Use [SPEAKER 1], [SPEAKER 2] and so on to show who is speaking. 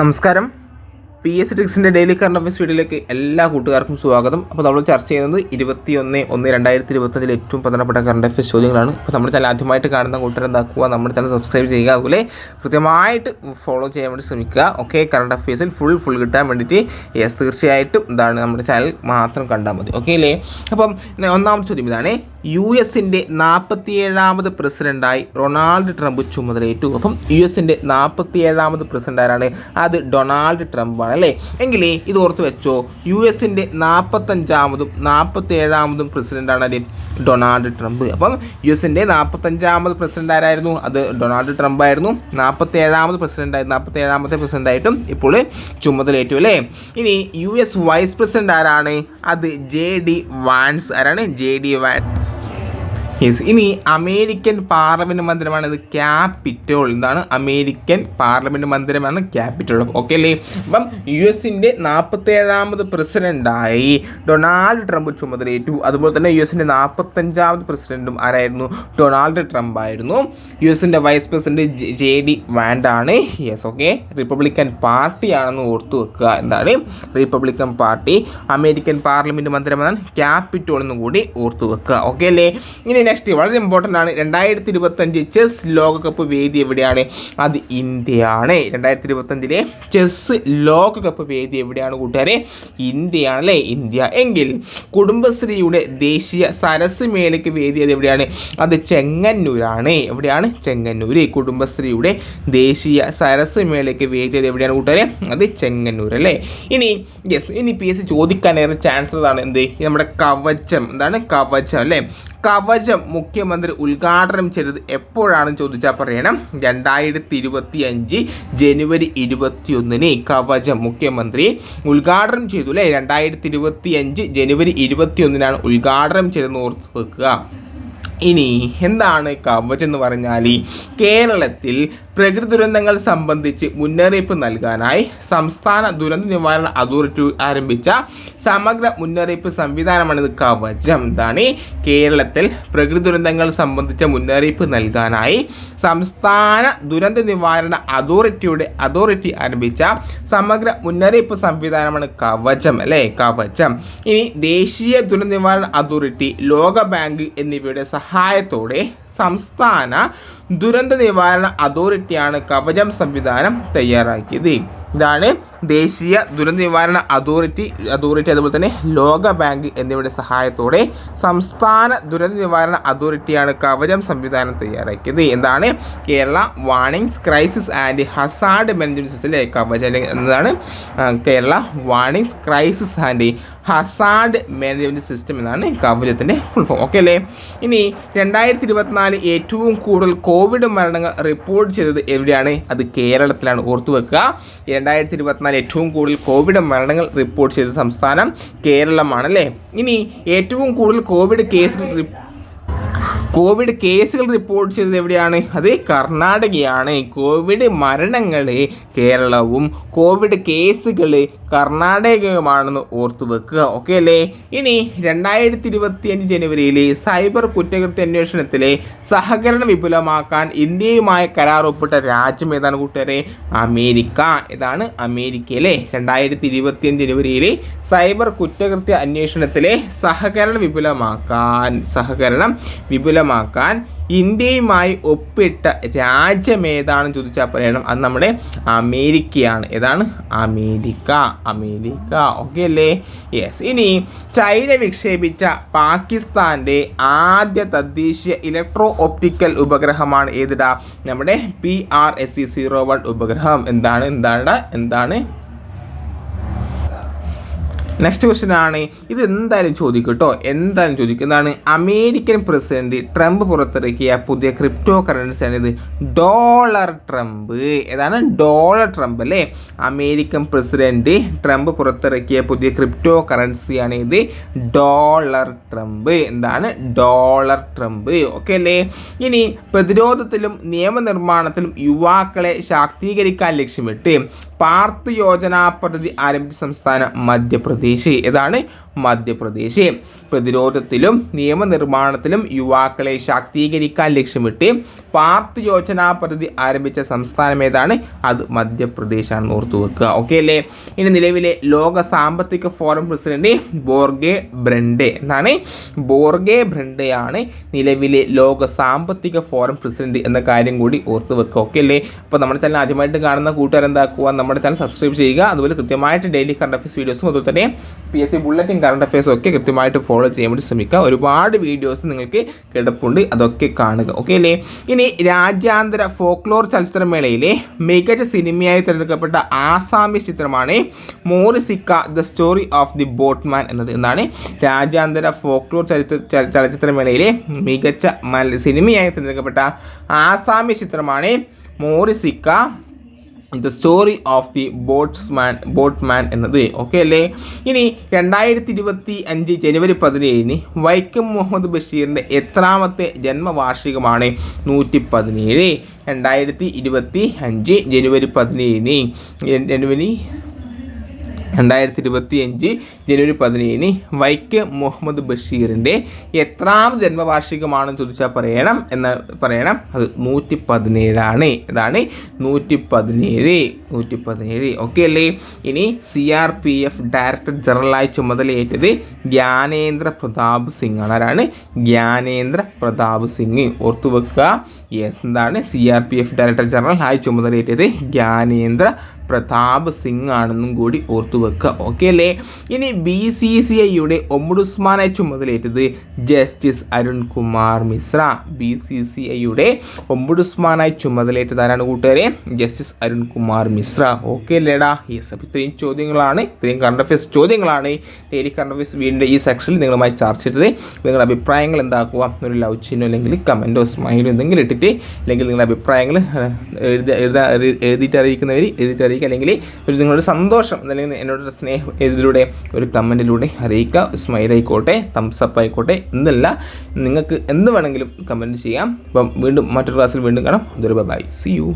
[SPEAKER 1] നമസ്കാരം. P S ടിക്സിന്റെ daily current affairs വീഡിയോയിലേക്ക് എല്ലാ കൂട്ടുകാർക്കും സ്വാഗതം. അപ്പോൾ നമ്മൾ ചർച്ച ചെയ്യുന്നത് ഇരുപത്തി ഒന്ന് രണ്ടായിരത്തി ഇരുപത്തഞ്ചിൽ ഏറ്റവും പ്രധാനപ്പെട്ട കറണ്ട് അഫയേഴ്സ് ചോദ്യങ്ങളാണ്. അപ്പോൾ നമ്മുടെ ചാനൽ ആദ്യമായിട്ട് കാണുന്ന കൂട്ടർ എന്താക്കുക നമ്മുടെ ചാനൽ സബ്സ്ക്രൈബ് ചെയ്യുക അതുപോലെ കൃത്യമായിട്ട് ഫോളോ ചെയ്യാൻ വേണ്ടി ശ്രമിക്കുക. ഓക്കെ കറണ്ട് അഫയേഴ്സിൽ ഫുൾ ഫുൾ കിട്ടാൻ വേണ്ടിയിട്ട് യെസ് തീർച്ചയായിട്ടും ഇതാണ് നമ്മുടെ ചാനൽ മാത്രം കണ്ടാൽ മതി. ഓക്കെ അല്ലേ അപ്പം ഒന്നാമത്തെ ചോദ്യം ഇതാണ്. യു എസിന്റെ നാൽപ്പത്തിയേഴാമത് പ്രസിഡന്റായി റൊണാൾഡ് ട്രംപ് ചുമതലയേറ്റു. അപ്പം യു എസിന്റെ നാൽപ്പത്തിയേഴാമത് പ്രസിഡന്റ് ആരാണ് അത് ഡൊണാൾഡ് ട്രംപാണ് അല്ലേ? എങ്കിലേ ഇത് ഓർത്ത് വെച്ചോ. യു എസിന്റെ നാൽപ്പത്തഞ്ചാമതും നാൽപ്പത്തേഴാമതും പ്രസിഡന്റാണ് അത് ഡൊണാൾഡ് ട്രംപ്. അപ്പം യു എസിന്റെ നാൽപ്പത്തഞ്ചാമത് പ്രസിഡന്റ് ആരായിരുന്നു അത് ഡൊണാൾഡ് ട്രംപ് ആയിരുന്നു നാൽപ്പത്തേഴാമത് പ്രസിഡന്റ് ആയി നാൽപ്പത്തേഴാമത്തെ പ്രസിഡന്റ് ആയിട്ടും ഇപ്പോൾ ചുമതലയേറ്റു അല്ലേ? ഇനി യു എസ് വൈസ് പ്രസിഡന്റ് ആരാണ് അത് ജെ ഡി വാൻസ്. ആരാണ്? ജെ ഡി വാൻ യെസ് ഇനി അമേരിക്കൻ പാർലമെന്റ് മന്ദിരമാണ് ഇത് ക്യാപിറ്റോൾ. എന്താണ് അമേരിക്കൻ പാർലമെന്റ് മന്ദിരമാണ് ക്യാപിറ്റോൾ. ഓക്കെ അല്ലേ? അപ്പം യു എസിന്റെ നാൽപ്പത്തേഴാമത് പ്രസിഡന്റായി ഡൊണാൾഡ് ട്രംപ് ചുമതലയേറ്റു. അതുപോലെ തന്നെ യു എസിന്റെ നാൽപ്പത്തഞ്ചാമത് പ്രസിഡന്റും ആരായിരുന്നു? ഡൊണാൾഡ് ട്രംപ് ആയിരുന്നു. യു എസിന്റെ വൈസ് പ്രസിഡന്റ് ജെ ഡി വാൻഡാണ്. യെസ് ഓക്കെ റിപ്പബ്ലിക്കൻ പാർട്ടിയാണെന്ന് ഓർത്തു വെക്കുക എന്താണ് റിപ്പബ്ലിക്കൻ പാർട്ടി. അമേരിക്കൻ പാർലമെന്റ് മന്ദിരമാണ് ക്യാപിറ്റോൾ എന്നും കൂടി ഓർത്തു വെക്കുക. ഓക്കെ അല്ലേ? ഇനി നെക്സ്റ്റ് വളരെ ഇമ്പോർട്ടന്റ് ആണ്. രണ്ടായിരത്തി ഇരുപത്തഞ്ച് ചെസ് ലോകകപ്പ് വേദി എവിടെയാണ്? അത് ഇന്ത്യയാണ്. രണ്ടായിരത്തി ഇരുപത്തഞ്ചിലെ ചെസ് ലോകകപ്പ് വേദി എവിടെയാണ് കൂട്ടുകാരെ? ഇന്ത്യയാണ് അല്ലേ ഇന്ത്യ. എങ്കിൽ കുടുംബശ്രീയുടെ ദേശീയ സരസ് മേളയ്ക്ക് വേദി അത് എവിടെയാണ്? അത് ചെങ്ങന്നൂരാണ്. എവിടെയാണ്? ചെങ്ങന്നൂർ കുടുംബശ്രീയുടെ ദേശീയ സരസ് മേളയ്ക്ക് വേദി അത് എവിടെയാണ് കൂട്ടുകാരെ? അത് ചെങ്ങന്നൂർ അല്ലേ? ഇനി യെസ് ഇനി പി എസ് സി ചോദിക്കാനേറെ ചാൻസ് ഉള്ളതാണ് എന്ത്? നമ്മുടെ കവചം. എന്താണ്? കവചം അല്ലേ? കവചം മുഖ്യമന്ത്രി ഉദ്ഘാടനം ചെയ്തത് എപ്പോഴാണെന്ന് ചോദിച്ചാൽ പറയണം. രണ്ടായിരത്തി ഇരുപത്തി അഞ്ച് ജനുവരി ഇരുപത്തിയൊന്നിന് കവചം മുഖ്യമന്ത്രി ഉദ്ഘാടനം ചെയ്തു അല്ലേ രണ്ടായിരത്തി ഇരുപത്തി അഞ്ച് ജനുവരി ഇരുപത്തി ഒന്നിനാണ് ഉദ്ഘാടനം ചെയ്തെന്ന് ഓർത്ത് വെക്കുക. ഇനി എന്താണ് കവചം എന്ന് പറഞ്ഞാൽ കേരളത്തിൽ പ്രകൃതി ദുരന്തങ്ങൾ സംബന്ധിച്ച് മുന്നറിയിപ്പ് നൽകാനായി സംസ്ഥാന ദുരന്ത നിവാരണ അതോറിറ്റി ആരംഭിച്ച സമഗ്ര മുന്നറിയിപ്പ് സംവിധാനമാണ് കവചം. എന്താണ് കേരളത്തിൽ പ്രകൃതി ദുരന്തങ്ങൾ സംബന്ധിച്ച മുന്നറിയിപ്പ് നൽകാനായി സംസ്ഥാന ദുരന്ത നിവാരണ അതോറിറ്റിയുടെ അതോറിറ്റി ആരംഭിച്ച സമഗ്ര മുന്നറിയിപ്പ് സംവിധാനമാണ് കവചം അല്ലേ? കവചം. ഇനി ദേശീയ ദുരന്ത നിവാരണ അതോറിറ്റി ലോക ബാങ്ക് എന്നിവയുടെ സഹായത്തോടെ സംസ്ഥാന ദുരന്ത നിവാരണ അതോറിറ്റിയാണ് കവചം സംവിധാനം തയ്യാറാക്കിയത്. ഇതാണ് ദേശീയ ദുരന്ത നിവാരണ അതോറിറ്റി അതോറിറ്റി അതുപോലെ തന്നെ ലോക ബാങ്ക് എന്നിവയുടെ സഹായത്തോടെ സംസ്ഥാന ദുരന്ത നിവാരണ അതോറിറ്റിയാണ് കവചം സംവിധാനം തയ്യാറാക്കിയത്. എന്താണ്? Kerala warnings crisis and hazard management സിസ്റ്റത്തിലെ കവചം എന്നതാണ് Kerala warnings crisis and hazard management system എന്നാണ് കവചത്തിന്റെ ഫുൾ ഫോം ഓക്കെ അല്ലേ? ഇനി രണ്ടായിരത്തി ഇരുപത്തിനാല് ഏറ്റവും കൂടുതൽ കോവിഡ് മരണങ്ങൾ റിപ്പോർട്ട് ചെയ്തത് എവിടെയാണ്? അത് കേരളത്തിലാണ്. ഓർത്തു വെക്കുക. രണ്ടായിരത്തി ഇരുപത്തിനാല് ഏറ്റവും കൂടുതൽ കോവിഡ് മരണങ്ങൾ റിപ്പോർട്ട് ചെയ്ത സംസ്ഥാനം കേരളമാണ് അല്ലേ ഇനി ഏറ്റവും കൂടുതൽ കോവിഡ് കേസുകൾ കോവിഡ് കേസുകൾ റിപ്പോർട്ട് ചെയ്തത് എവിടെയാണ്? അത് കർണാടകയാണ്. കോവിഡ് മരണങ്ങൾ കേരളവും കോവിഡ് കേസുകൾ കർണാടകയുമാണെന്ന് ഓർത്തു വെക്കുക ഓക്കെ അല്ലേ? ഇനി രണ്ടായിരത്തി ഇരുപത്തി അഞ്ച് ജനുവരിയിൽ സൈബർ കുറ്റകൃത്യ അന്വേഷണത്തിലെ സഹകരണം വിപുലമാക്കാൻ ഇന്ത്യയുമായി കരാർ ഒപ്പിട്ട രാജ്യം ഏതാണ് കൂട്ടുകാരെ? അമേരിക്ക. ഇതാണ് അമേരിക്കയിലെ രണ്ടായിരത്തി ഇരുപത്തി അഞ്ച് ജനുവരിയിൽ സൈബർ കുറ്റകൃത്യ അന്വേഷണത്തിലെ സഹകരണം വിപുലമാക്കാൻ സഹകരണം വിപുലമാക്കാൻ ഇന്ത്യയുമായി ഒപ്പിട്ട രാജ്യം ഏതാണെന്ന് ചോദിച്ചാൽ പറയണം. അത് നമ്മുടെ അമേരിക്കയാണ്. ഏതാണ്? അമേരിക്ക. അമേരിക്ക. ഓക്കെ അല്ലേ? യെസ് ഇനി ചൈന വിക്ഷേപിച്ച പാകിസ്ഥാന്റെ ആദ്യ തദ്ദേശീയ ഇലക്ട്രോ ഒപ്റ്റിക്കൽ ഉപഗ്രഹമാണ് ഏതിടാ? നമ്മുടെ P R S C zero one ഉപഗ്രഹം. എന്താണ്? എന്താണ്? എന്താണ്? നെക്സ്റ്റ് ക്വസ്റ്റ്യൻ ആണ്. ഇത് എന്തായാലും ചോദിക്കും കേട്ടോ എന്തായാലും ചോദിക്കും. എന്താണ് അമേരിക്കൻ പ്രസിഡന്റ് ട്രംപ് പുറത്തിറക്കിയ പുതിയ ക്രിപ്റ്റോ കറൻസിയാണ് ഇത്. Dollar Trump. ഏതാണ്? ഡോളർ ട്രംപ് അല്ലേ? അമേരിക്കൻ പ്രസിഡന്റ് ട്രംപ് പുറത്തിറക്കിയ പുതിയ ക്രിപ്റ്റോ കറൻസിയാണ് ഇത്. Dollar Trump. എന്താണ്? Dollar Trump. ഓക്കെ അല്ലേ? ഇനി പ്രതിരോധത്തിലും നിയമനിർമ്മാണത്തിലും യുവാക്കളെ ശാക്തീകരിക്കാൻ ലക്ഷ്യമിട്ട് പാർത്ത് യോജനാ പദ്ധതി ആരംഭിച്ച സംസ്ഥാനം മധ്യപ്രദേശ് ഏതാണ് മധ്യപ്രദേശ് പ്രതിരോധത്തിലും നിയമനിർമ്മാണത്തിലും യുവാക്കളെ ശാക്തീകരിക്കാൻ ലക്ഷ്യമിട്ട് പാർത്ത് യോജന പദ്ധതി ആരംഭിച്ച സംസ്ഥാനം ഏതാണ്? അത് മധ്യപ്രദേശാണ്. ഓർത്തു വെക്കുക. ഓക്കെ അല്ലേ? ഇനി നിലവിലെ ലോക സാമ്പത്തിക ഫോറം പ്രസിഡന്റ് ബോർഗെ ബ്രണ്ടെ. എന്നാണ് ബോർഗെ ബ്രണ്ടെയാണ് നിലവിലെ ലോക സാമ്പത്തിക ഫോറം പ്രസിഡന്റ് എന്ന കാര്യം കൂടി ഓർത്തു വെക്കുക. ഓക്കെ അല്ലേ? അപ്പോൾ നമ്മുടെ ചാനൽ ആദ്യമായിട്ട് കാണുന്ന കൂട്ടുകാരെന്താക്കുക? നമ്മുടെ ചാനൽ സബ്സ്ക്രൈബ് ചെയ്യുക. അതുപോലെ കൃത്യമായിട്ട് ഡെയിലി കറണ്ട് അഫയേഴ്സ് വീഡിയോസും അതുപോലെ തന്നെ P S C bulletin current അഫയേഴ്സും ഒക്കെ കൃത്യമായിട്ട് ഫോളോ ചെയ്യാൻ വേണ്ടി ശ്രമിക്കുക. ഒരുപാട് വീഡിയോസ് നിങ്ങൾക്ക് കിടപ്പുണ്ട്. അതൊക്കെ കാണുക. ഓക്കെ അല്ലേ? ഇനി രാജ്യാന്തര ഫോക്ലോർ ചലച്ചിത്രമേളയിലെ മികച്ച സിനിമയായി തിരഞ്ഞെടുക്കപ്പെട്ട ആസാമീസ് ചിത്രമാണ് മോറിസിക്ക the story of the boatman എന്നത് എന്നാണ് രാജ്യാന്തര ഫോക്ലോർ ചരിത്ര ചല- ചലച്ചിത്രമേളയിലെ മികച്ച മല സിനിമയായി തിരഞ്ഞെടുക്കപ്പെട്ട ആസാമി ചിത്രമാണ് മോറിസിക്ക the story of the boatsman boatman എന്നത് ഓക്കെ അല്ലേ? ഇനി രണ്ടായിരത്തി ഇരുപത്തി അഞ്ച് ജനുവരി പതിനേഴിന് വൈക്കം മുഹമ്മദ് ബഷീറിന്റെ എത്രാമത്തെ ജന്മവാർഷികമാണ് നൂറ്റി പതിനേഴ് രണ്ടായിരത്തി ഇരുപത്തി അഞ്ച് ജനുവരി പതിനേഴിന് ജനുവരി രണ്ടായിരത്തി ഇരുപത്തി അഞ്ച് ജനുവരി പതിനേഴിന് വൈക്കം മുഹമ്മദ് ബഷീറിന്റെ എത്രാം ജന്മവാർഷികമാണെന്ന് ചോദിച്ചാൽ പറയണം എന്ന് പറയണം. അത് നൂറ്റി പതിനേഴാണ് ഇതാണ് നൂറ്റി പതിനേഴ് നൂറ്റി പതിനേഴ് ഓക്കെ അല്ലേ? ഇനി C R P F director ജനറലായി ചുമതലയേറ്റത് ജ്ഞാനേന്ദ്ര പ്രതാപ് സിംഗ് ആണ്. ആരാണ്? ജ്ഞാനേന്ദ്ര പ്രതാപ് സിംഗ്. ഓർത്തു വെക്കുക യെസ് എന്താണ്? C R P F director general ആയി ചുമതലയേറ്റത് ജ്ഞാനേന്ദ്ര പ്രതാപ് സിംഗ് ആണെന്നും കൂടി ഓർത്തു വെക്കുക ഓക്കെ അല്ലേ? ഇനി ബി സി സി ഐയുടെ ഒമ്പുസ്മാനെ ചുമതലയേറ്റത് justice Arun Kumar Mishra B C C ഐയുടെ ഒമ്പുഡുസ്മാനായി ചുമതലയേറ്റത് ആരാണ് കൂട്ടുകാരെ? ജസ്റ്റിസ് അരുൺ കുമാർ മിശ്ര. ഓക്കെ അല്ലേടാ? യെസ് അപ്പോൾ ഇത്രയും ചോദ്യങ്ങളാണ്. ഇത്രയും കറണ്ട് അഫയേഴ്സ് ചോദ്യങ്ങളാണ്. ഡെയിലി കറണ്ട് അഫയേഴ്സ് വീടിന്റെ ഈ സെക്ഷനിൽ നിങ്ങളുമായി ചർച്ച ചെയ്തത്. നിങ്ങളുടെ അഭിപ്രായങ്ങൾ എന്താക്കുക? ഒരു ലവ് ചിഹ്നം അല്ലെങ്കിൽ കമന്റോ സ്മൈലോ എന്തെങ്കിലും ഇട്ടിട്ട് അല്ലെങ്കിൽ നിങ്ങളുടെ അഭിപ്രായങ്ങൾ എഴുതി എഴുതാ എഴുതിയിട്ട് അറിയിക്കുന്നവർ എഴുതിയിട്ട് അറിയിക്കുക. അല്ലെങ്കിൽ ഒരു നിങ്ങളുടെ സന്തോഷം അല്ലെങ്കിൽ എന്നോട് സ്നേഹം ഇതിലൂടെ ഒരു കമന്റിലൂടെ അറിയിക്കുക. സ്മൈൽ ആയിക്കോട്ടെ തംസ് അപ്പ് ആയിക്കോട്ടെ എന്നല്ല. നിങ്ങൾക്ക് എന്ത് വേണമെങ്കിലും കമന്റ് ചെയ്യാം. അപ്പം വീണ്ടും മറ്റൊരു ക്ലാസ്സിൽ വീണ്ടും കാണാം. അതൊരു ബൈ സി യു